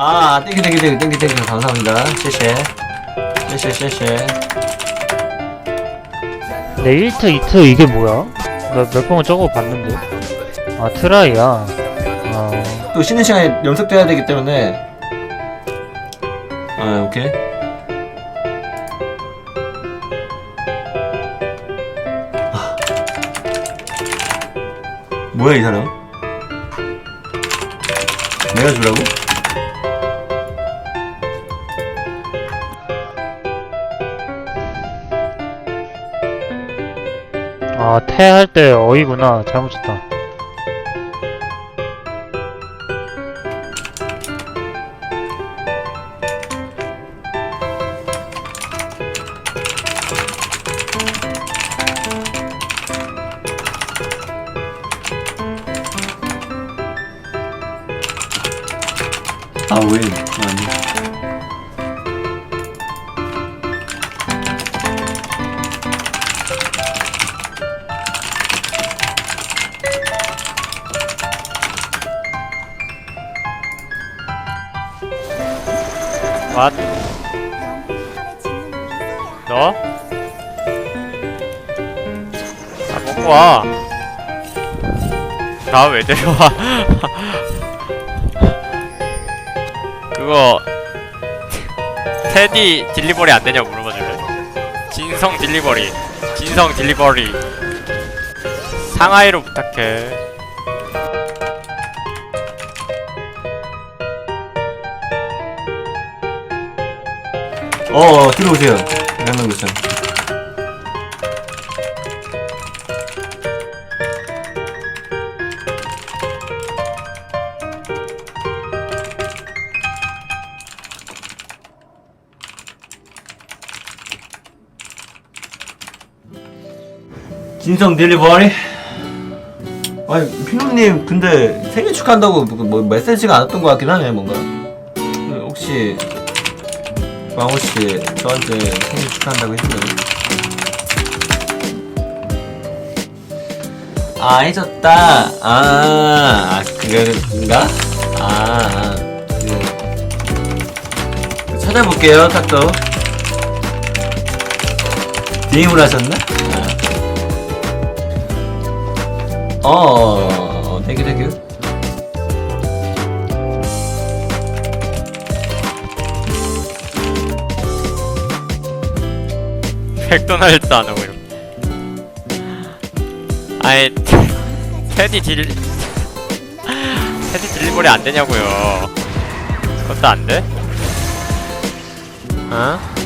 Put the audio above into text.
아, 땡큐, 땡큐, 땡큐, 땡큐, 땡큐. 감사합니다. 쉐쉐. 쉐쉐, 쉐쉐. 내 1트 2트 이게 뭐야? 나 몇 번은 저거 봤는데 아 트라이야 아 또 쉬는 시간에 연습도 해야 되기 때문에. 아, 오케이. 아. 뭐야, 이 사람? 내가 주라고? 아, 태 할 때 어이구나. 잘못 쳤다. 아, 왜? 아니. 왓? 너? 아 먹고 와. 나왜 데려와? 그거 테디 딜리버리 안 되냐 물어봐 줄래? 진성 딜리버리, 진성 딜리버리. 상하이로 부탁해. 어, 어, 들어오세요. 한명 교수. 진성 딜리버리? 아니, 피노님, 근데 생일 축하한다고 뭐, 뭐 메시지가 안 왔던 것 같긴 하네, 뭔가. 혹시 광호 씨 저한테 생일 축하한다고 했나요? 아 해줬다. 아, 아 그건가? 아, 아 그, 찾아볼게요 탁도. DM을 하셨나? 아. 어, 어, 어, 땡큐 땡큐. 맥도날드도 안 오고 이렇게. 아니 테디 딜 테디 딜리버리 안 되냐고요. 그것도 안 돼? 어?